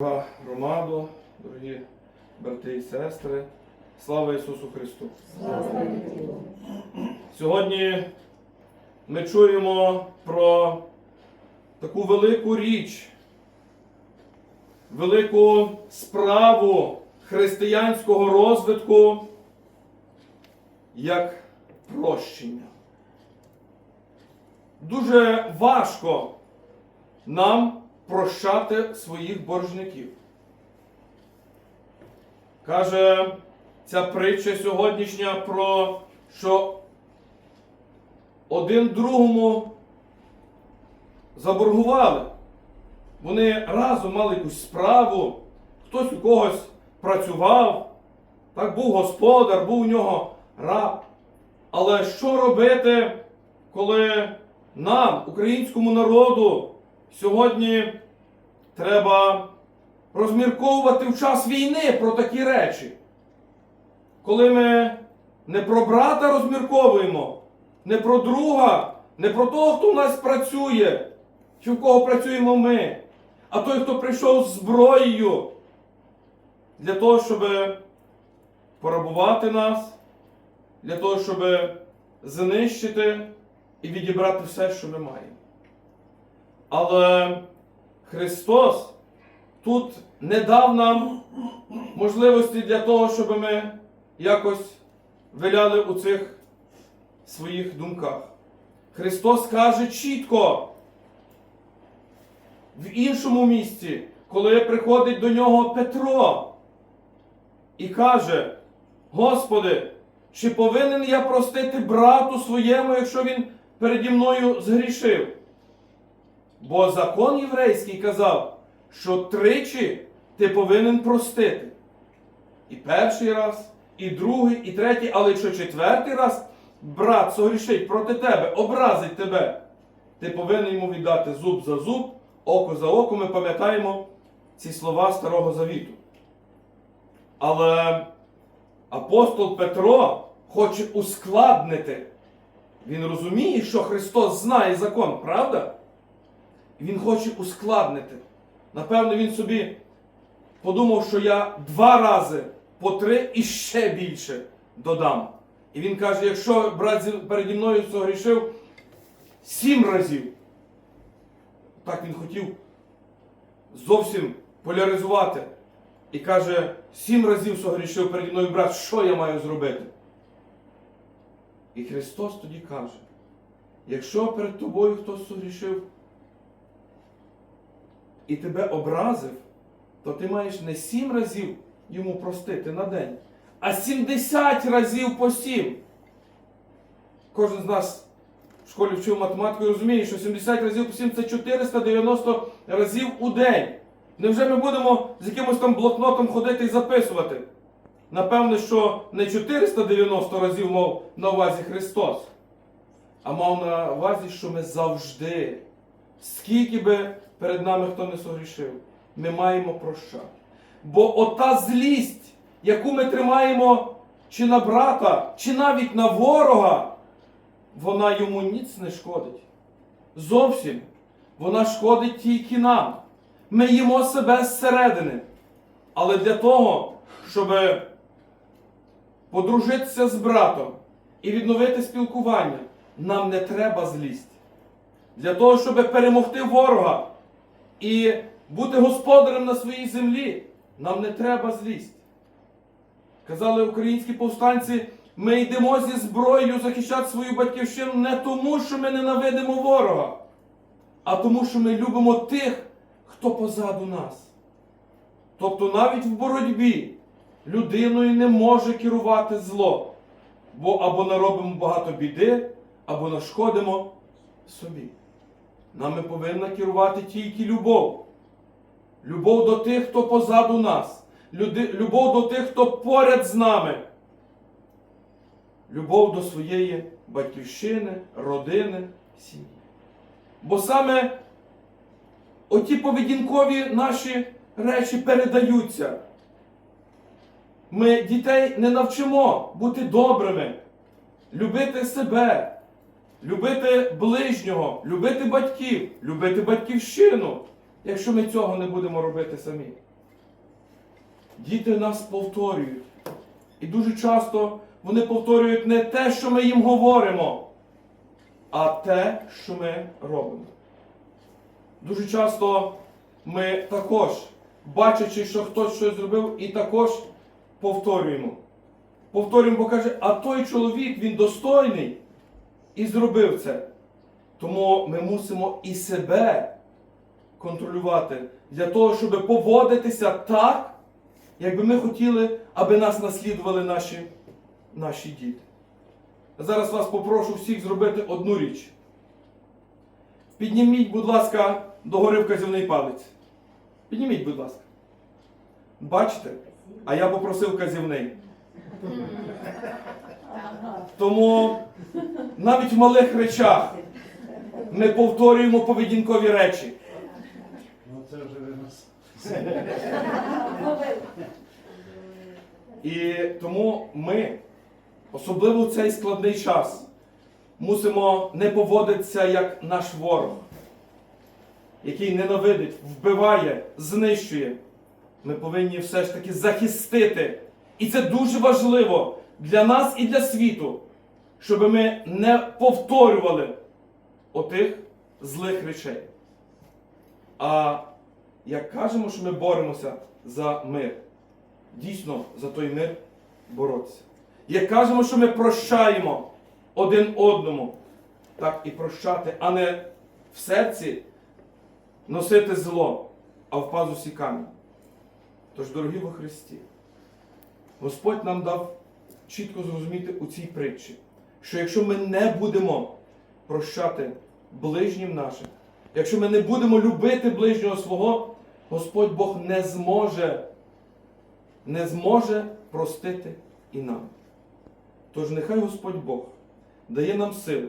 Дорога громадо, дорогі брати і сестри, слава Ісусу Христу! Сьогодні ми чуємо про таку велику річ, велику справу християнського розвитку як прощення. Дуже важко нам прощати своїх боржників. Каже ця притча сьогоднішня про що один другому заборгували. Вони разом мали якусь справу, хтось у когось працював, так був господар, був у нього раб. Але що робити, коли нам, українському народу, сьогодні треба розмірковувати в час війни про такі речі? Коли ми не про брата розмірковуємо, не про друга, не про того, хто в нас працює, чи в кого працюємо ми, а той, хто прийшов з зброєю для того, щоб порабувати нас, для того, щоб знищити і відібрати все, що ми маємо. Але Христос тут не дав нам можливості для того, щоб ми якось виляли у цих своїх думках. Христос каже чітко в іншому місці, коли приходить до нього Петро і каже: Господи, чи повинен я простити брату своєму, якщо він переді мною згрішив? Бо закон єврейський казав, що тричі ти повинен простити. І перший раз, і другий, і третій, але якщо четвертий раз брат согрішить проти тебе, образить тебе, ти повинен йому віддати зуб за зуб, око за око. Ми пам'ятаємо ці слова Старого Завіту. Але апостол Петро хоче ускладнити. Він розуміє, що Христос знає закон, правда? Він хоче ускладнити. Напевно, він собі подумав, що я два рази по три і ще більше додам. І він каже: якщо брат переді мною согрішив сім разів, так він хотів зовсім поляризувати. І каже, сім разів согрішив переді мною брат, що я маю зробити? І Христос тоді каже: якщо перед тобою хтось согрішив і тебе образив, то ти маєш не сім разів йому простити на день, а 70 разів по сім. Кожен з нас в школі вчив математику і розуміє, що 70 разів по 7 це 490 разів у день. Невже ми будемо з якимось там блокнотом ходити і записувати? Напевне, що не 490 разів мав на увазі Христос, а мав на увазі, що ми завжди, скільки би перед нами хто не согрішив, ми маємо прощати. Бо ота злість, яку ми тримаємо чи на брата, чи навіть на ворога, вона йому ніц не шкодить. Зовсім вона шкодить тільки нам. Ми їмо себе зсередини. Але для того, щоб подружитися з братом і відновити спілкування, нам не треба злість. Для того, щоб перемогти ворога і бути господарем на своїй землі, нам не треба злість. Казали українські повстанці, ми йдемо зі зброєю захищати свою батьківщину не тому, що ми ненавидимо ворога, а тому, що ми любимо тих, хто позаду нас. Тобто навіть в боротьбі людиною не може керувати зло, бо або наробимо багато біди, або нашкодимо собі. Нами повинна керувати тільки любов. Любов до тих, хто позаду нас. Любов до тих, хто поряд з нами. Любов до своєї батьківщини, родини, сім'ї. Бо саме оті поведінкові наші речі передаються. Ми дітей не навчимо бути добрими, любити себе, любити ближнього, любити батьків, любити батьківщину, якщо ми цього не будемо робити самі. Діти нас повторюють. І дуже часто вони повторюють не те, що ми їм говоримо, а те, що ми робимо. Дуже часто ми також, бачачи, що хтось щось зробив, і також повторюємо. Повторюємо, бо каже, а той чоловік, він достойний і зробив це. Тому ми мусимо і себе контролювати для того, щоб поводитися так, якби ми хотіли, аби нас наслідували наші, наші діти. Зараз вас попрошу всіх зробити одну річ. Підніміть, будь ласка, догори вказівний палець. Підніміть, будь ласка. Бачите? А я попросив вказівний. Тому навіть в малих речах ми повторюємо поведінкові речі. Ну це вже ви нас. І тому ми, особливо в цей складний час, мусимо не поводитися як наш ворог, який ненавидить, вбиває, знищує. Ми повинні все ж таки захистити. І це дуже важливо для нас і для світу, щоб ми не повторювали отих злих речей. А як кажемо, що ми боремося за мир, дійсно за той мир боротися. Як кажемо, що ми прощаємо один одному, так і прощати, а не в серці носити зло, а в пазусі камінь. Тож, дорогі во Христі, Господь нам дав чітко зрозуміти у цій притчі, що якщо ми не будемо прощати ближнім нашим, якщо ми не будемо любити ближнього свого, Господь Бог не зможе, не зможе простити і нам. Тож нехай Господь Бог дає нам сили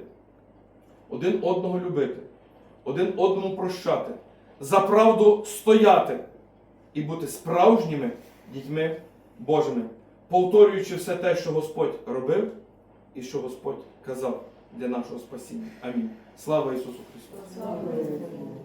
один одного любити, один одному прощати, за правду стояти і бути справжніми дітьми Божими, повторюючи все те, що Господь робив і що Господь казав для нашого спасіння. Амінь. Слава Ісусу Христу! Слава Богу.